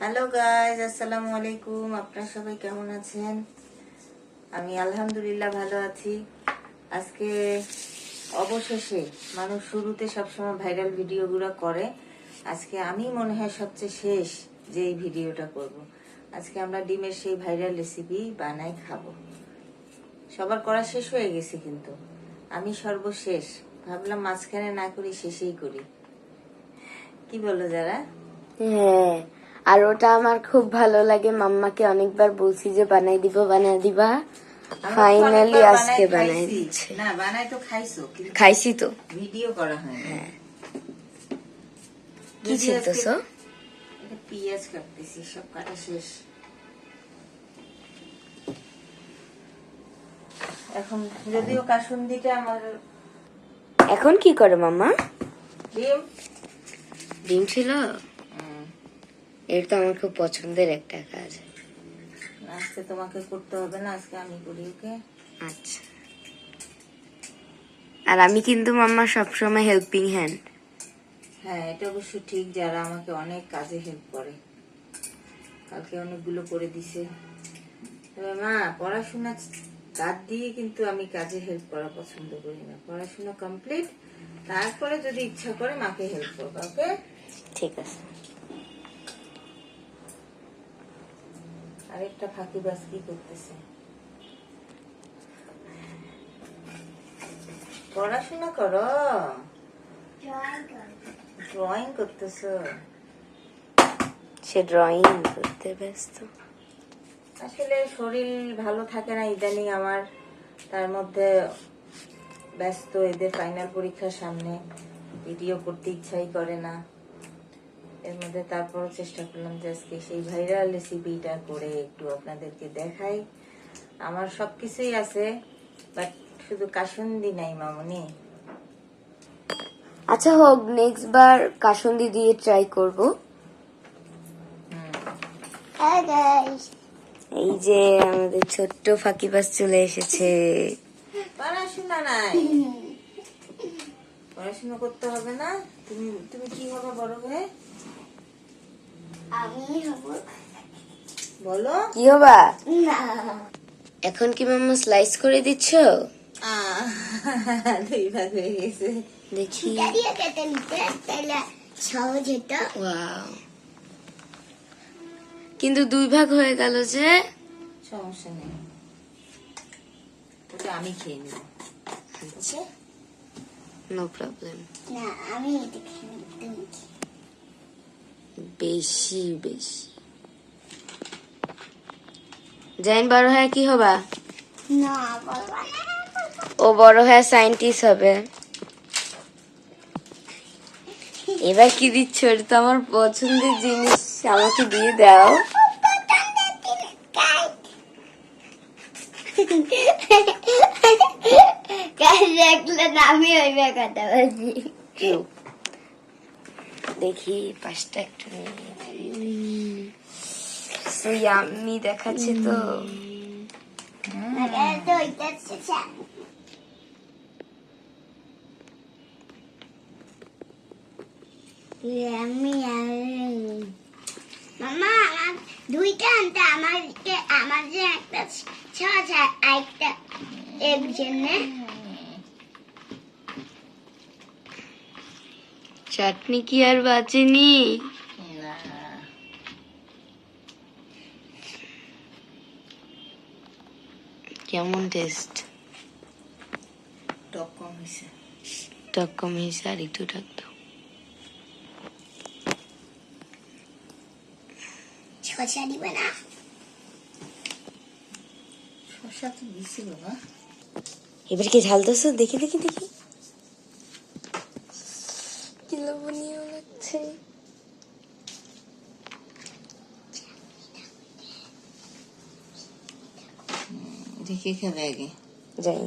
Hello guys আসসালামু আলাইকুম আপনারা সবাই কেমন আছেন? আমি আলহামদুলিল্লাহ ভালো আছি। আজকে অবশেষে মানুষ শুরুতে সবসময় ভাইরাল ভিডিওগুলো করে। আজকে আমি মনে হয় সবচেয়ে শেষ যে এই ভিডিওটা করব। আজকে আমরা ডিমের সেই ভাইরাল রেসিপি বানাই খাব। সবার করা শেষ হয়ে গেছে কিন্তু। আমি সর্বশেষ। ভাবলাম মাঝখানে না করি, শেষেই করি। কি বলো যারা? হ্যাঁ। আর ওটা আমার খুব ভালো লাগে। মাম্মাকে অনেকবার বলছি যে বানাই দিব বানাই দিবা। ফাইনালি আজকে বানাই দিচ্ছে। না বানাই তো খাইছো খাইছি তো। ভিডিও করা হয় হ্যাঁ। কি ছিলতেছো? আজকে- কাটতেছি সব কাটা শেষ। এখন যদিও কাসুন্দিটা আমার এখন কি করে মাম্মা? ডিম। ডিম ছিল? এর তো আমার খুব পছন্দের একটা কাজ। আজকে তোমাকে করতে হবে না আজকে আমি করি ওকে? আচ্ছা। আর আমি কিন্তু মাম্মা সবসময় হেল্পিং হ্যান্ড হ্যাঁ এটা অবশ্য ঠিক যারা আমাকে অনেক কাজে হেল্প করে। কালকে অনেকগুলো করে দিছে। তবে মা পড়াশোনা কাজ দিয়ে কিন্তু আমি কাজে হেল্প করা পছন্দ করি না। পড়াশোনা কমপ্লিট তারপরে যদি ইচ্ছা করে মাকে হেল্প করব ওকে? ঠিক আছে। আরেকটা ফাঁকি বাস কি করতেছে? পড়াশোনা করো। ড্রয়িং করতেছো? সে ড্রয়িং করতে ব্যস্ত। আসলে শরীর ভালো থাকে না ইদানিং আমার। তার মধ্যে ব্যস্ত এদের ফাইনাল পরীক্ষার সামনে। ভিডিও করতে ইচ্ছাই করে না। এর মধ্যে তারপরও চেষ্টা করলাম যে আজকে সেই ভাইরাল রেসিপিটা করে একটু আপনাদেরকে দেখাই। আমার সবকিছুই আছে বাট শুধু কাসুন্দি নাই মামুনি। আচ্ছা হোক নেক্সট বার কাসন্দি দিয়ে ট্রাই করব। এই যে আমাদের ছোট্ট ফাঁকিবাস চলে এসেছে। পড়াশোনা নাই। পড়াশোনা করতে হবে না। তুমি তুমি কি হবে বড় হয়ে? বলো। কি হবা? এখন কি মাম্মা স্লাইস করে দিচ্ছ? আহ, দুই ভাগ হয়ে গেছে। দেখি। কেটে নিতে তাহলে সহজ হতো কিন্তু দুই ভাগ হয়ে গেল যে। সমস্যা নেই। ওটা আমি খেয়ে নিব। নো প্রবলেম না আমি এটা খেয়ে নিব, তুমি? বেশি বেশি। জাইন বড় হয়ে কি হবা? ও বড় হয়ে সায়েন্টিস্ট হবে। এবার কি দিচ্ছ? এটা তো আমার পছন্দের জিনিস। আমাকে দিয়ে দাও। কাজ দেখলে আমি ওইবে কথা বলছি। দেখি পাঁচটা একটু ইয়াম্মি দেখাচ্ছে তো। আমি মামা আমার দুইটা আনতে আমাকে আমার যে একটা ছয় একটা এক জন্যে। চাটনি কি আর বাঁচেনি কেমন টেস্ট টক কম হয়েছে টক কম হয়েছে আর একটু টাক দাও। ছশা দিবে না। শসা তো দিছি বাবা এবার কি ঝালতেছ দেখি দেখি দেখি। দেখে খাবে আগে। যাই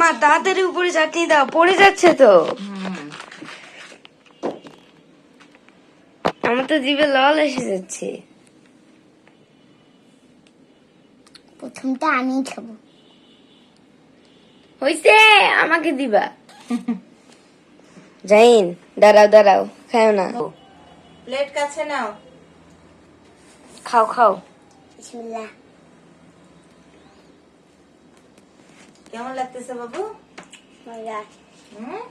মা তাড়াতাড়ি উপরে চাটনি দাও পড়ে যাচ্ছে তো। আমার তো জিভে লল এসে যাচ্ছে। প্রথমটা আমি খাব। হইছে আমাকে দিবা। জাইন দাঁড়াও দাঁড়াও খাও না। প্লেট কাছে নাও। খাও খাও। বিসমিল্লাহ। কেমন লাগতেছে বাবু? মজা। হুম?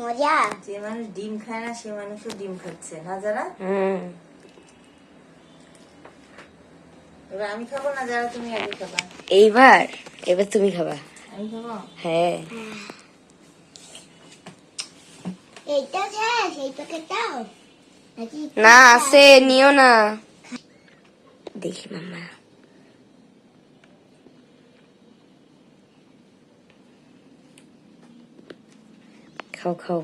মজা? যে মানুষ ডিম খায় না সে মানুষও ডিম খাচ্ছে না যারা? হুম। এবার আমি খাব না যারা তুমি আগে খাবা? এইবার? এবার তুমি খাবা। আমি খাব? হ্যাঁ। এইটা শেষ এই প্যাকেটটাও না আছে নিও না। দেখি মাম্মা। খাও খাও।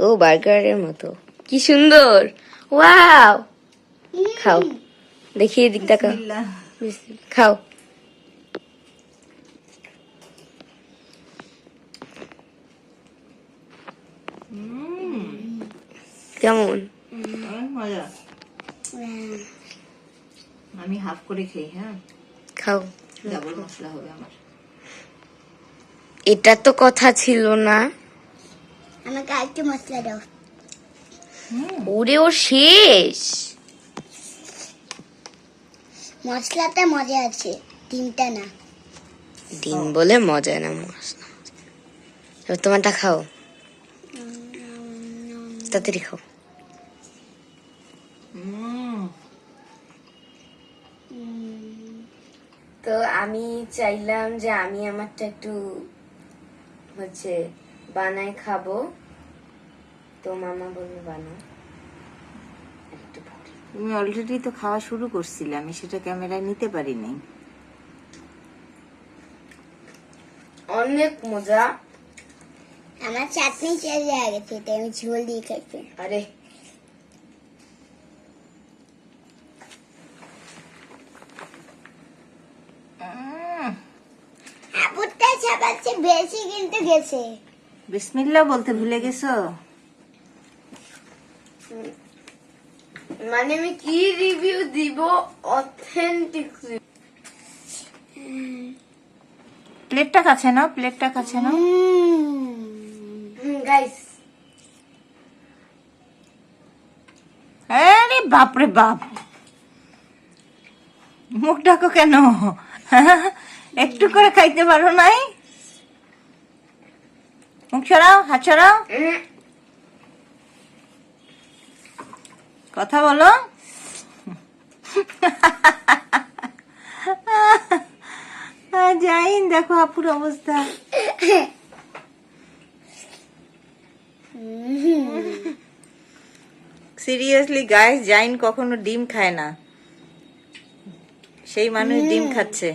ও বার্গারের মতো। কি সুন্দর। ওয়াও। খাও। দেখি এদিক তাকাও বিসমিল্লাহ। বিসমিল্লাহ। খাও। কেমন? মজা। উম, আমি হাফ করে খাই হ্যাঁ? খাও। ডাবল মশলা হবে আমার। এটা তো কথা ছিল না। আমাকে আরেকটু মশলা দাও। ওরে ও শেষ। মশলাটা মজা আছে ডিমটা না। ডিম বলে মজা না মশলা। এবার তোমারটা খাও। তাড়াতাড়ি খাও। তো আমি চাইলাম যে আমি আমারটা একটু হচ্ছে বানাই খাব। তো মামা বলল বানাও। তুমি অলরেডি তো খাওয়া শুরু করছিলে আমি সেটা ক্যামেরায় নিতে পারি নাই। অনেক মজা। আমার চাটনি চাই হয়ে গেছে তাই আমি ঝোল দিয়ে খাইছি আরে কিন্তু গেছে। বিসমিল্লা বলতে ভুলে গেছো? মানে আমি কি রিভিউ দিব? অথেন্টিক প্লেটটা কাছে নাও প্লেটটা কাছে নাও গাইস আরে বাপরে বাপ। মুখ ডাকো কেন? একটু করে খাইতে পারো নাই? মুখ ছড়াও হাত ছড়াও কথা বলো। যাইন দেখো আপুর অবস্থা। সিরিয়াসলি গাইস জাইন কখনো ডিম খায় না। সেই মানুষ ডিম খাচ্ছে।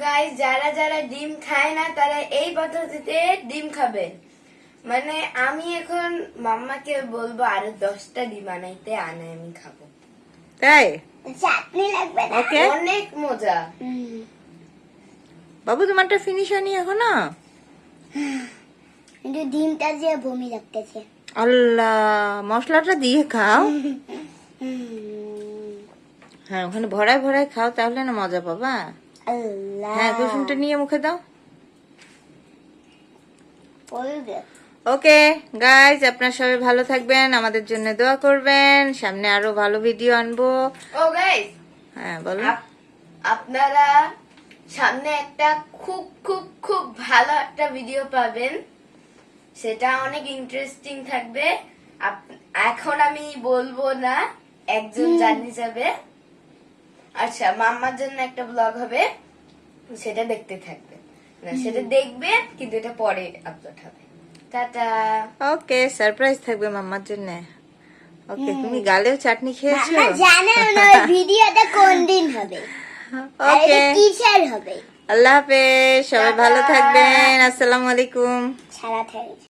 গাইস যারা যারা ডিম খায় না তারা এই পদ্ধতিতে ডিম খাবে। মানে আমি এখন মাম্মাকে বলব আরও দশটা ডিম আনাইতে আনাই আমি খাব। তাই? চাটনি লাগবে না। ওকে। অনেক মজা। হুম। বাবু তোমারটা ফিনিশ হয়নি এখনও? কিন্তু ডিমটা যে বমি লাগতেছে। আল্লাহ মশলাটা দিয়ে খাও। হুম। হ্যাঁ ওখানে ভরায় ভরায় খাও তাহলে না মজা পাবা। হ্যাঁ কুসুমটা নিয়ে মুখে দাও। ওকে গাইজ আপনার সবাই ভালো থাকবেন আমাদের জন্য দোয়া করবেন সামনে আরও ভালো ভিডিও আনব। ও হ্যাঁ বলো। আপনারা সামনে একটা খুব খুব খুব ভালো একটা ভিডিও পাবেন। সেটা অনেক ইন্টারেস্টিং থাকবে। এখন আমি বলব না একজন জানি যাবে। আচ্ছা মাম্মার জন্য একটা ব্লগ হবে। সেটা দেখতে থাকবে। না সেটা দেখবে কিন্তু এটা পরে আপলোড হবে। টাটা। ওকে সারপ্রাইজ থাকবে মাম্মার জন্য। ওকে তুমি গালেও চাটনি খেয়েছো? জানে না ভিডিওটা কোন দিন হবে? ওকে। কিসের হবে? আল্লাহ হাফেজ সবাই ভালো থাকবেন। আসসালামু আলাইকুম। সারা থাকে